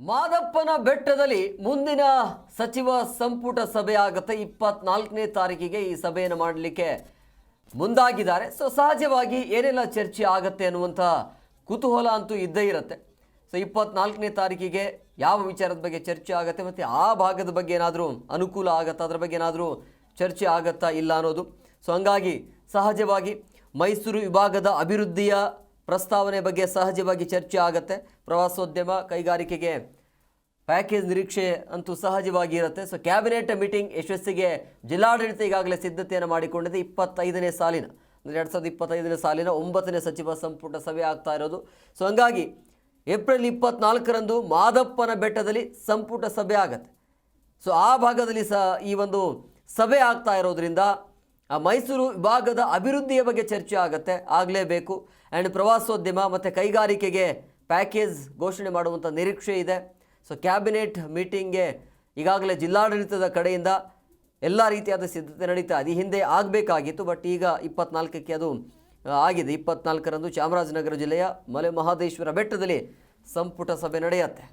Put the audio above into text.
ಮಾದಪ್ಪನ ಬೆಟ್ಟದಲ್ಲಿ ಮುಂದಿನ ಸಚಿವ ಸಂಪುಟ ಸಭೆ ಆಗುತ್ತೆ. ಇಪ್ಪತ್ನಾಲ್ಕನೇ ತಾರೀಕಿಗೆ ಈ ಸಭೆಯನ್ನು ಮಾಡಲಿಕ್ಕೆ ಮುಂದಾಗಿದ್ದಾರೆ. ಸೊ, ಸಹಜವಾಗಿ ಏನೆಲ್ಲ ಚರ್ಚೆ ಆಗುತ್ತೆ ಅನ್ನುವಂಥ ಕುತೂಹಲ ಅಂತೂ ಇದ್ದೇ ಇರುತ್ತೆ. ಸೊ, ಇಪ್ಪತ್ನಾಲ್ಕನೇ ತಾರೀಕಿಗೆ ಯಾವ ವಿಚಾರದ ಬಗ್ಗೆ ಚರ್ಚೆ ಆಗುತ್ತೆ ಮತ್ತು ಆ ಭಾಗದ ಬಗ್ಗೆ ಏನಾದರೂ ಅನುಕೂಲ ಆಗುತ್ತಾ? ಅದರ ಬಗ್ಗೆ ಏನಾದರೂ ಚರ್ಚೆ ಆಗುತ್ತಾ ಇಲ್ಲ ಅನ್ನೋದು. ಸೊ, ಹಂಗಾಗಿ ಸಹಜವಾಗಿ ಮೈಸೂರು ವಿಭಾಗದ ಅಭಿವೃದ್ಧಿಯ ಪ್ರಸ್ತಾವನೆ ಬಗ್ಗೆ ಸಹಜವಾಗಿ ಚರ್ಚೆ ಆಗತ್ತೆ. ಪ್ರವಾಸೋದ್ಯಮ ಕೈಗಾರಿಕೆಗೆ ಪ್ಯಾಕೇಜ್ ನಿರೀಕ್ಷೆ ಅಂತೂ ಸಹಜವಾಗಿ ಇರುತ್ತೆ. ಸೊ ಕ್ಯಾಬಿನೆಟ್ ಮೀಟಿಂಗ್ ಯಶಸ್ಸಿಗೆ ಜಿಲ್ಲಾಡಳಿತ ಈಗಾಗಲೇ ಸಿದ್ಧತೆಯನ್ನು ಮಾಡಿಕೊಂಡಿದೆ. ಇಪ್ಪತ್ತೈದನೇ ಸಾಲಿನ, ಅಂದರೆ ಎರಡು ಸಾವಿರದ ಇಪ್ಪತ್ತೈದನೇ ಸಾಲಿನ ಒಂಬತ್ತನೇ ಸಚಿವ ಸಂಪುಟ ಸಭೆ ಆಗ್ತಾ ಇರೋದು. ಸೊ ಹಂಗಾಗಿ ಏಪ್ರಿಲ್ ಇಪ್ಪತ್ನಾಲ್ಕರಂದು ಮಾದಪ್ಪನ ಬೆಟ್ಟದಲ್ಲಿ ಸಂಪುಟ ಸಭೆ ಆಗತ್ತೆ. ಸೊ ಆ ಭಾಗದಲ್ಲಿ ಸಹ ಈ ಒಂದು ಸಭೆ ಆಗ್ತಾ ಇರೋದ್ರಿಂದ ಆ ಮೈಸೂರು ವಿಭಾಗದ ಅಭಿವೃದ್ಧಿಯ ಬಗ್ಗೆ ಚರ್ಚೆ ಆಗುತ್ತೆ, ಆಗಲೇಬೇಕು. ಆ್ಯಂಡ್ ಪ್ರವಾಸೋದ್ಯಮ ಮತ್ತು ಕೈಗಾರಿಕೆಗೆ ಪ್ಯಾಕೇಜ್ ಘೋಷಣೆ ಮಾಡುವಂಥ ನಿರೀಕ್ಷೆ ಇದೆ. ಸೊ ಕ್ಯಾಬಿನೆಟ್ ಮೀಟಿಂಗ್ಗೆ ಈಗಾಗಲೇ ಜಿಲ್ಲಾಡಳಿತದ ಕಡೆಯಿಂದ ಎಲ್ಲ ರೀತಿಯಾದ ಸಿದ್ಧತೆ ನಡೀತಾ ಅದು ಹಿಂದೆ ಆಗಬೇಕಾಗಿತ್ತು ಬಟ್ ಈಗ ಇಪ್ಪತ್ನಾಲ್ಕಕ್ಕೆ ಅದು ಆಗಿದೆ. ಇಪ್ಪತ್ನಾಲ್ಕರಂದು ಚಾಮರಾಜನಗರ ಜಿಲ್ಲೆಯ ಮಲೆ ಮಹದೇಶ್ವರ ಬೆಟ್ಟದಲ್ಲಿ ಸಂಪುಟ ಸಭೆ ನಡೆಯುತ್ತೆ.